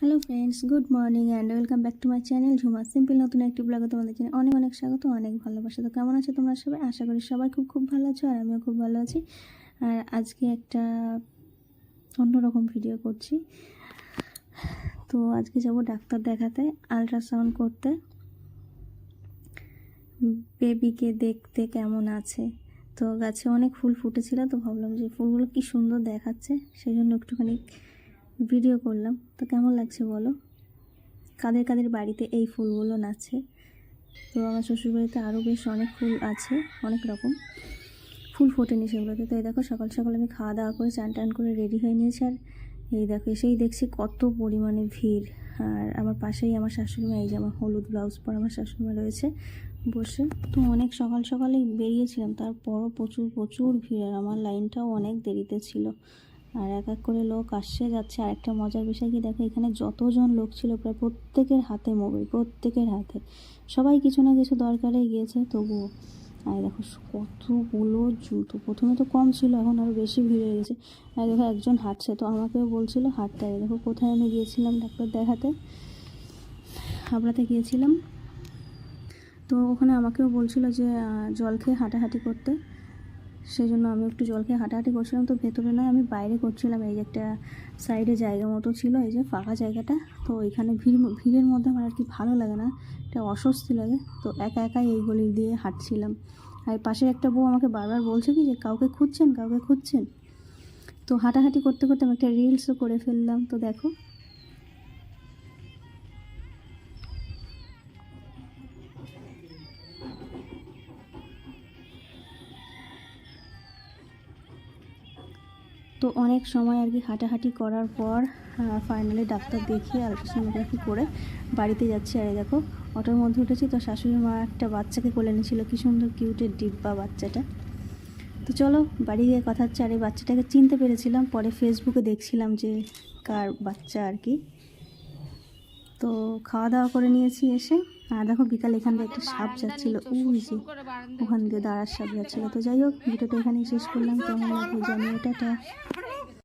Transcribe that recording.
Hello friends good morning and welcome back to my channel Jhuma simple নতুন একটি ব্লগে তোমাদের জন্য অনেক অনেক স্বাগত, অনেক ভালোবাসা। তো কেমন আছো তোমরা সবাই? আশা করি সবাই খুব খুব ভালো আছো আর আমিও খুব ভালো আছি। আর আজকে একটা অন্যরকম ভিডিও করছি। তো আজকে যাব ডাক্তার দেখাতে আলট্রাসাউন্ড করতে। বেবিকে দেখতে কেমন আছে? তো গাছে অনেক ফুল ফুটেছিল, তো ভাবলাম যে ফুলগুলো কি সুন্দর দেখাচ্ছে, সেই জন্য একটুখানি ভিডিও করলাম। তো কেমন লাগছে বলো? কাদের কাদের বাড়িতে এই ফুলগুলো নাচে? তো আমার শ্বশুরবাড়িতে আরও বেশ অনেক ফুল আছে, অনেক রকম। ফুল ফোটেনি সেগুলোতে। তো এই দেখো, সকাল সকাল আমি খাওয়া দাওয়া করে, চান টান করে রেডি হয়ে নিয়েছি। আর এই দেখো, এসেই দেখছি কত পরিমাণে ভিড়। আর আমার পাশেই আমার শাশুড়িমা, এই যে আমার হলুদ ব্লাউজ পরে আমার শাশুড়িমা রয়েছে বসে। তো অনেক সকাল সকালেই বেরিয়েছিলাম, তারপরও প্রচুর প্রচুর ভিড়। আর আমার লাইনটাও অনেক দেরিতে ছিল। আর এক এক করে লোক আসছে, যাচ্ছে। আর একটা মজার বিষয় কি, দেখো এখানে যতজন লোক ছিল প্রায় প্রত্যেকের হাতে মোবাইল, প্রত্যেকের হাতে। সবাই কিছু না কিছু দরকারে গিয়েছে, তবুও। আর দেখো কতগুলো জুতো, প্রথমে তো কম ছিল, এখন আরও বেশি ভিড় হয়ে গেছে। আর দেখো একজন হাঁটছে, তো আমাকেও বলছিল, হাঁটতে দেখো কোথায় আমি গিয়েছিলাম ডাক্তার দেখাতে হাবড়াতে গিয়েছিলাম। তো ওখানে আমাকেও বলছিল যে জল খেয়ে হাঁটাহাঁটি করতে। সেই জন্য আমি একটু জল খেয়ে হাঁটাহাঁটি করছিলাম, তো ভেতরে নয়, আমি বাইরে করছিলাম, এই যে একটা সাইডে জায়গা মতো ছিল, এই যে ফাঁকা জায়গাটা, তো এখানে ভিড় ভিড়ের মধ্যে আমার আর কি ভালো লাগে না এটা অস্বস্তি লাগে, তো একা একাই এই গলি দিয়ে হাঁটছিলাম। আর পাশে একটা বউ আমাকে বারবার বলছে কি যে, কাউকে খুঁজছেন কাউকে খুঁজছেন? তো হাঁটাহাঁটি করতে করতে আমি একটা রিলসও করে ফেললাম, তো দেখো তো অনেক সময় আর কি হাঁটাহাঁটি করার পর ফাইনালি ডাক্তার দেখিয়ে আলট্রাসোনোগ্রাফি করে বাড়িতে যাচ্ছি। আর দেখো, অটোর মধ্যে উঠেছি তো শাশুড়ি মা একটা বাচ্চাকে কোলে নিয়েছিল। কী সুন্দর কিউটের ডিব্বা বাচ্চাটা। তো চলো, বাড়ি গিয়ে কথা হচ্ছে। আর এই বাচ্চাটাকে চিনতে পেরেছিলাম, পরে ফেসবুকে দেখছিলাম যে কার বাচ্চা আর কি। তো খাওয়া দাওয়া করে নিয়েছি এসে। আর দেখো বিকাল এখান দিয়ে একটা সাপ যাচ্ছিল। ওই যে ওখান দিয়ে দাঁড়ার সাপ যাচ্ছিল। তো যাই হোক ভিডিওটা এখানেই শেষ করলাম। কেমন লাগল জানিয়ে টাটা।